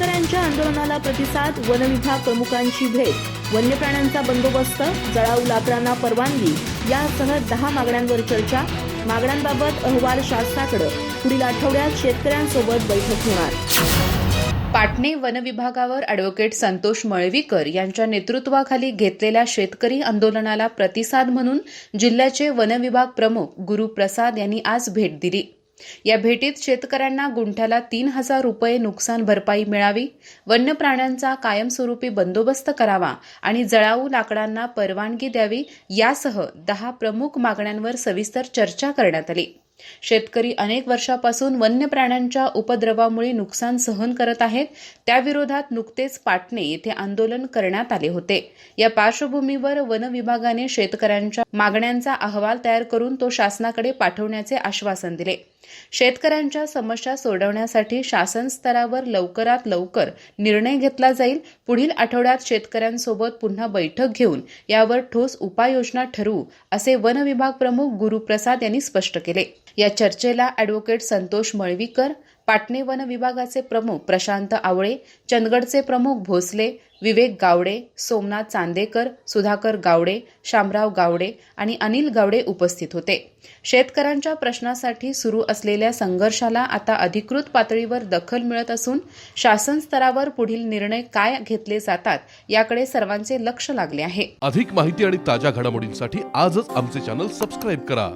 शेतकऱ्यांच्या आंदोलनाला प्रतिसाद वन विभाग प्रमुखांची भेट वन्य प्राण्यांचा बंदोबस्त जळाऊ लाकडांना परवानगी यासह दहा मागण्यांवर चर्चा. मागण्यांबाबत अहवाल शासनाकडे. पुढील आठवड्यात शेतकऱ्यांसोबत बैठक होणार. पाटणे वनविभागावर अॅडव्होकेट संतोष मळवीकर यांच्या नेतृत्वाखाली घेतलेल्या शेतकरी आंदोलनाला प्रतिसाद म्हणून जिल्ह्याचे वनविभाग प्रमुख गुरुप्रसाद यांनी आज भेट दिली. या भेटीत शेतकऱ्यांना गुंठ्याला तीन हजार रुपये नुकसान भरपाई मिळावी वन्य प्राण्यांचा कायमस्वरूपी बंदोबस्त करावा आणि जळाऊ लाकडांना परवानगी द्यावी यासह दहा प्रमुख मागण्यांवर सविस्तर चर्चा करण्यात आली. शेतकरी अनेक वर्षापासून वन्य प्राण्यांच्या उपद्रवामुळे नुकसान सहन करत आहेत. त्याविरोधात नुकतेच पाटणे येथे आंदोलन करण्यात आले होते. या पार्श्वभूमीवर वन विभागाने शेतकऱ्यांच्या मागण्यांचा अहवाल तयार करून तो शासनाकडे पाठवण्याचे आश्वासन दिले. शेतकऱ्यांच्या समस्या सोडवण्यासाठी शासन स्तरावर लवकरात लवकर निर्णय घेतला जाईल. पुढील आठवड्यात शेतकऱ्यांसोबत पुन्हा बैठक घेऊन यावर ठोस उपाययोजना ठरवू असे वन विभाग प्रमुख गुरुप्रसाद यांनी स्पष्ट केले. या चर्चेला ॲडव्होकेट संतोष मळवीकर पाटणे वन विभागाचे प्रमुख प्रशांत आवळे चंदगडचे प्रमुख भोसले विवेक गावडे सोमनाथ चांदेकर सुधाकर गावडे शामराव गावडे आणि अनिल गावडे उपस्थित होते. शेतकऱ्यांच्या प्रश्नासाठी सुरू असलेल्या संघर्षाला आता अधिकृत पातळीवर दखल मिळत असून शासन स्तरावर पुढील निर्णय काय घेतले जातात याकडे सर्वांचे लक्ष लागले आहे. अधिक माहिती आणि ताज्या घडामोडींसाठी आजच आमचे चॅनल सबस्क्राईब करा.